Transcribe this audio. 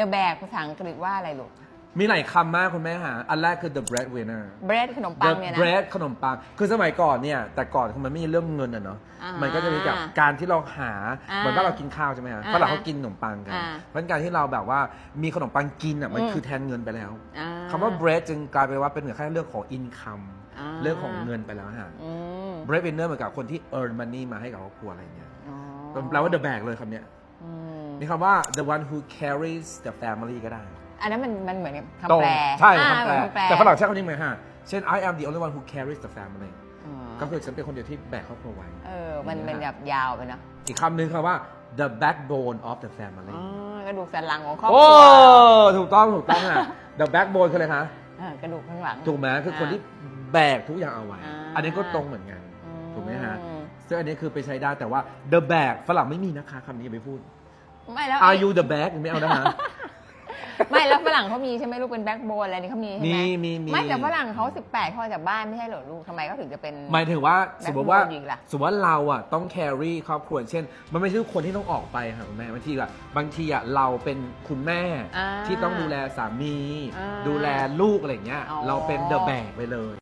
The bag ภาษาอังกฤษว่าอะไรลูก มีหลายคำมากคุณแม่หา อันแรกคือ the breadwinner bread ขนมปั the งเนี่ยนะ bread ขนมปัง คือสมัยก่อนเนี่ย แต่ก่อนคือมันไม่มีเรื่องเงินอะเนาะ อ่ามัมันก็จะมีกับการที่เราหา อ่าเหมือนว่าเรากินข้าวใช่ไหมฮะอ่าฝรั่งเขากินขนมปังกัน อ่าเพราะฉะนั้นการที่เราแบบว่ามีขนมปังกินอะมันอืม คือแทนเงินไปแล้ว อ่าคำว่า bread จึงกลายเป็นว่าเป็นเหมือนแค่เรื่องของ income อ่าเรื่องของเงินไปแล้วฮะ อืม breadwinner เหมือนกับคนที่ earn money มาให้กับครอบครัวอะไรเงี้ยอ๋อแปลว่า the bag เลยคำเนี้ยอื มมีคำว่า the one who carries the family ก็ได้อันนั้นมันมันเหมือนกับตรคำงแปลใช่อ่าคำแปล เหมือนคำแปล แต่ฝรั่งใช้คำนี้ไหมฮะเช่น I am the only one who carries the family อ๋อก็คือฉันเป็นคนเดียวที่แบกครอบครัวไว้ เออ มันเป็นแบบยาวไปเนาะอีกคำหนึ่งคือว่า the backbone of the family อ๋อกระดูกสันหลังของครอบคโอ้รัวถูกต้องถูกต้องอะ the backbone คืออะไรคะเออกระดูกข้างหลัง ถูกไหมคือคนที่แบกทุกอย่างเอาไว้ อ่า อันนี้ก็ตรงเหมือนกันอืถูกไหมฮะ ซึ่งอันนี้คือไปใช้ได้แต่ว่า the bag ฝรั่งไม่มีนะคะคำนี้อย่าไปพูด ไม่แล้ว are you the bag ไม่เอานะคะ ไม่แล้วฝรั่งเขามีใช่ไหมลูกเป็นแบ็กโบนอะไรนี่เขามีใช่ไหมมีมีมี ไม่แต่ฝรั่งเขา18เขาออกจากบ้านไม่ใช่เหรอลูกทำไมเขาถึงจะเป็น หมายถึงว่าสมมติว่า backbone อีกล่ะ สมมติว่าเราอะต้อง carry ครอบครัวเช่น มันไม่ใช่ทุกคนที่ต้องออกไปค่ะคุณแม่บางทีอะบางทีอะเราเป็นคุณแม่อ่าที่ต้องดูแลสามี อ่าดูแลลูกอะไรอย่างเงี้ย อ๋อ เราเป็น the bag ไปเลย